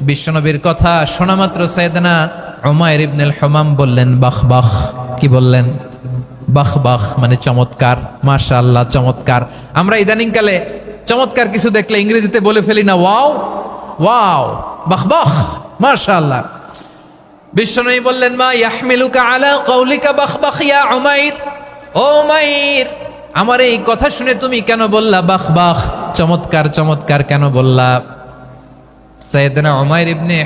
বিশ্বনবীর কথা শোনা মাত্র সৈয়দনা উমাইর ইবনুল হুমাম বললেন, বাহ বাহ। কি বললেন? বাহ বাহ মানে চমৎকার। মাশাআল্লাহ, চমৎকার। আমরা ইদানিং কালে চমৎকার কিছু দেখলে ইংরেজিতে বলে ফেলি না, ওয়াও ওয়াও, বাহ বাহ। মাশাআল্লাহ। বিশ্বনবী বললেন, মা ইয়াহমিলুকা আলা কওলিকা বাহ বাহ ইয়া উমাইর? ও উমাইর, আমার এই কথা শুনে তুমি কেন বললা বাহ বাহ? চমৎকার চমৎকার কেন বললা? সাইয়েদনা উমাইর ইবনে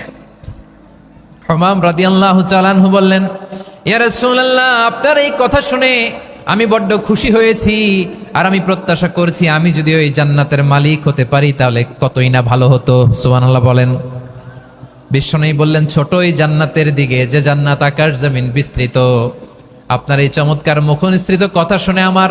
হমাম রাদিয়াল্লাহু চালানহু বললেন, ইয়া রাসূলুল্লাহ, আপনার এই কথা শুনে আমি বড্ড খুশি হয়েছি আর আমি প্রত্যাশা করছি আমি যদি ওই জান্নাতের মালিক হতে পারি তাহলে কতই না ভালো হতো। সুবহানাল্লাহ বলেন। বিশ্বনবী বললেন ছোট এই জান্নাতের দিকে, যে জান্নাত আকাশ জমিন বিস্তৃত। আপনার এই চমৎকার মুখনিসৃত কথা শুনে আমার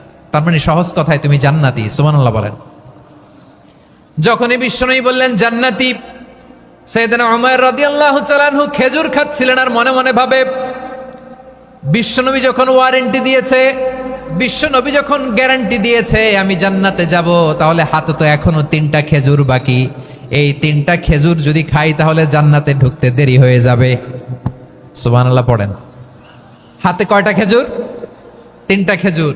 তার মানে সহজ কথায় তুমি জান্নাতি, সুবহানাল্লাহ বলেন। যখনই বিশ্বনবী বললেন, জান্নাতি সৈয়দনা উমর রাদিয়াল্লাহু আল্লাহ চালানহু খেজুর খাচ্ছিলেন আর মনে মনে ভাবে, বিশ্বনবী যখন ওয়ারেন্টি দিয়েছে, বিশ্বনবী যখন গ্যারান্টি দিয়েছে, আমি জান্নাতে যাব, তাহলে হাতে তো এখনও তিনটা খেজুর বাকি। এই তিনটা খেজুর যদি খাই, তাহলে জান্নাতে ঢুকতে দেরি হয়ে যাবে। সুবহানাল্লাহ পড়েন। হাতে কয়টা খেজুর? তিনটা খেজুর।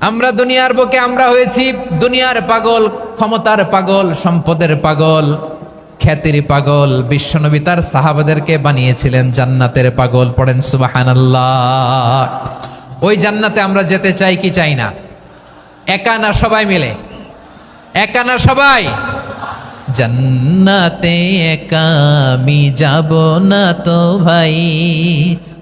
আমরা দুনিয়ার বুকে আমরা হয়েছি দুনিয়ার পাগল, ক্ষমতার পাগল, সম্পদের পাগল, খ্যাতির পাগল। বিশ্বনবী তার সাহাবাদেরকে বানিয়েছিলেন জান্নাতের পাগল। পড়েন সুবাহান ওই জান্নাতে আমরা যেতে চাই কি চাই না? একা না সবাই মিলে? একা না সবাই? জান্নাতে একা আমি যাব না তো ভাই।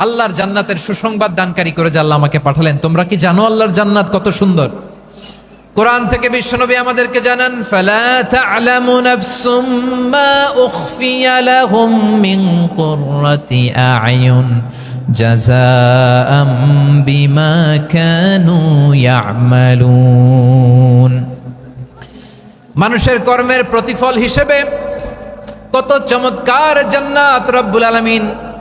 আল্লাহর জান্নাতের সুসংবাদ দানকারী করে যে আল্লাহ আমাকে পাঠালেন। তোমরা কি জানো আল্লাহর জান্নাত কত সুন্দর? কোরআন থেকে বিশ্বনবী আমাদেরকে জানান বিমা মানুষের কর্মের প্রতিফল হিসেবে কত চমৎকার জান্নাত রব্বুল আলমিন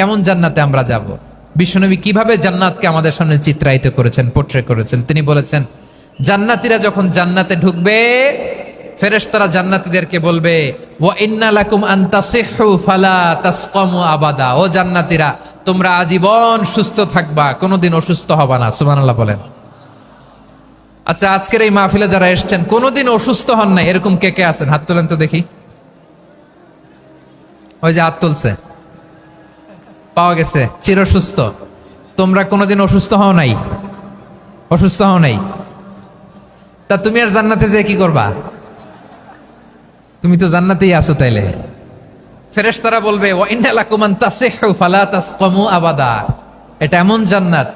কেমন জান্নাতে আমরা যাব? বিশ্বনবী কীভাবে জান্নাতকে আমাদের সামনে চিত্রায়িত করেছেন পোট্রে করেছেন? তিনি বলেছেন, জান্নাতীরা যখন জান্নাতে ঢুকবে, ফেরেশতারা জান্নাতীদেরকে বলবে ও ইন্না লাকুম আন তাসিহু ফালা তাসকামু আবাদা। ও তোমরা আজীবন সুস্থ থাকবা, কোনোদিন অসুস্থ হবা না। সুবহানাল্লাহ বলেন। আচ্ছা আজকের এই মাহফিলে যারা এসছেন, কোনোদিন অসুস্থ হন নাই? এরকম কে কে আছেন? হাত তোলেন তো দেখি। ওই যে হাত তুলছে। পাওয়া গেছে চির সুস্থ তোমরা কোনোদিন অসুস্থ হও নাই। অসুস্থ হও নাই। তা তুমি আর জান্নাতে যে কি করবা? তুমি তো জান্নাতেই আছো তাইলে। ফেরেশতারা বলবে, ওয়া ইন্না লাকুম আন তাসিহু ফালা তাসকামু আবাদা। এটা এমন জান্নাত।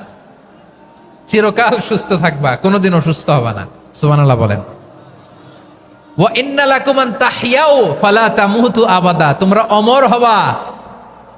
চিরকাল সুস্থ থাকবা, কোনোদিন অসুস্থ হবা না। সুবহানাল্লাহ বলেন। ওয়া ইন্না লাকুম আন তাহইয়াও ফালা তামুতু আবাদা। তোমরা অমর হবা।